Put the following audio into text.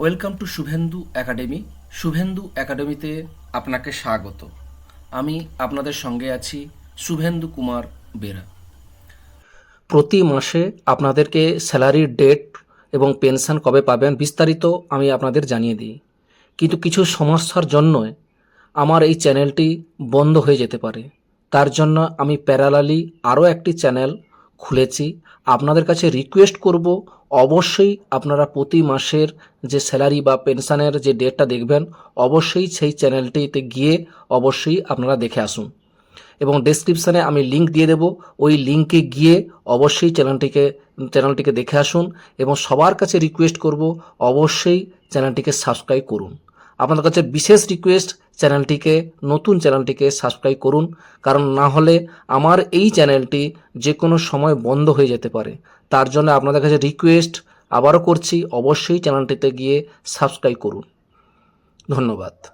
Welcome to Shuvendu academy Shuvendu একাডেমিতে আপনাকে স্বাগত। আমি আপনাদের সঙ্গে আছি শুভেন্দু কুমার বেরা। প্রতি মাসে আপনাদেরকে স্যালারির ডেট এবং পেনশন কবে পাবেন বিস্তারিত আমি আপনাদের জানিয়ে দিই। কিন্তু কিছু সমস্যার জন্য আমার এই চ্যানেলটি বন্ধ হয়ে যেতে পারে। তার জন্য আমি প্যারালালি আরও একটি চ্যানেল খুলেছি। আপনাদের কাছে রিকোয়েস্ট করব, অবশ্যই আপনারা প্রতি মাসের যে স্যালারি বা পেনশনের যে ডেটটা দেখবেন, অবশ্যই সেই চ্যানেলটিতে গিয়ে অবশ্যই আপনারা দেখে আসুন। এবং ডেসক্রিপশানে আমি লিংক দিয়ে দেবো, ওই লিংকে গিয়ে অবশ্যই চ্যানেলটিকে চ্যানেলটিকে দেখে আসুন এবং সবার কাছে রিকোয়েস্ট করব, অবশ্যই চ্যানেলটিকে সাবস্ক্রাইব করুন। আপনাদের কাছে বিশেষ রিকোয়েস্ট চ্যানেলটিকে, নতুন চ্যানেলটিকে সাবস্ক্রাইব করুন। কারণ না হলে আমার এই চ্যানেলটি যে কোনো সময় বন্ধ হয়ে যেতে পারে। তার জন্য আপনাদের কাছে রিকোয়েস্ট আবারও করছি, অবশ্যই চ্যানেলটিতে গিয়ে সাবস্ক্রাইব করুন। ধন্যবাদ।